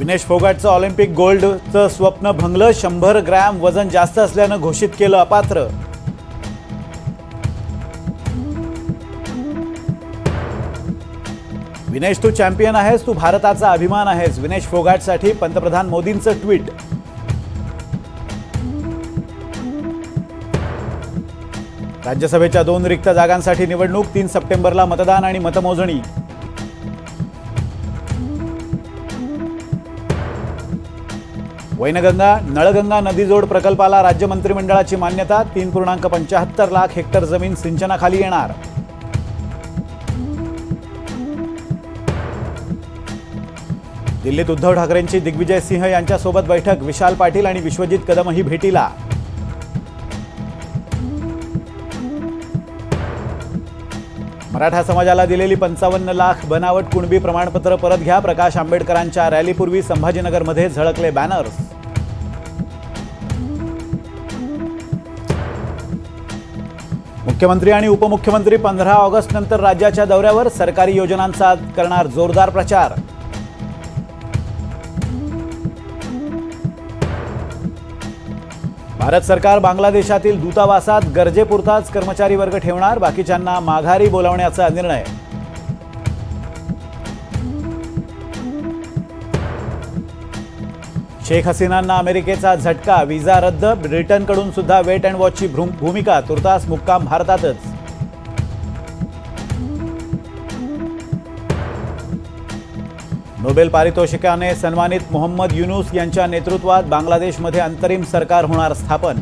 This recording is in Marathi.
विनेश फोगाटचं ऑलिम्पिक गोल्डचं स्वप्न भंगलं शंभर ग्रॅम वजन जास्त असल्यानं घोषित केलं अपात्र. विनेश तू चॅम्पियन आहेस तू भारताचा अभिमान आहेस. विनेश फोगाटसाठी पंतप्रधान मोदींचं ट्विट. राज्यसभेच्या दोन रिक्त जागांसाठी निवडणूक तीन सप्टेंबरला मतदान आणि मतमोजणी. वैनगंगा नळगंगा नदीजोड प्रकल्पाला राज्य मंत्रिमंडळाची मान्यता तीन पूर्णांक पंचाहत्तर लाख हेक्टर जमीन सिंचनाखाली येणार. दिल्लीत उद्धव ठाकरेंची दिग्विजय सिंह यांच्यासोबत बैठक विशाल पाटील आणि विश्वजित कदमही भेटीला. मराठा समाजाला दिलेली पंचावन्न लाख बनावट कुणबी प्रमाणपत्र परत घ्या प्रकाश आंबेडकरांच्या रॅलीपूर्वी संभाजीनगरमध्ये झळकले बॅनर्स मुख्यमंत्री आणि उपमुख्यमंत्री पंधरा ऑगस्ट नंतर राज्याच्या दौऱ्यावर सरकारी योजनांचा करणार जोरदार प्रचार. भारत सरकार बांगलादेशातील दूतावासात गरजेपुरताच कर्मचारी वर्ग ठेवणार बाकीच्यांना माघारी बोलावण्याचा निर्णय. शेख हसीनांना अमेरिकेचा झटका विजा रद्द ब्रिटनकडून सुद्धा वेट अँड वॉचची भ्रू- भूमिका तुर्तास मुक्काम भारतातच. नोबेल पारितोषिकाने सन्मानित मोहम्मद युनूस यांच्या नेतृत्वात बांगलादेशमध्ये अंतरिम सरकार होणार स्थापन.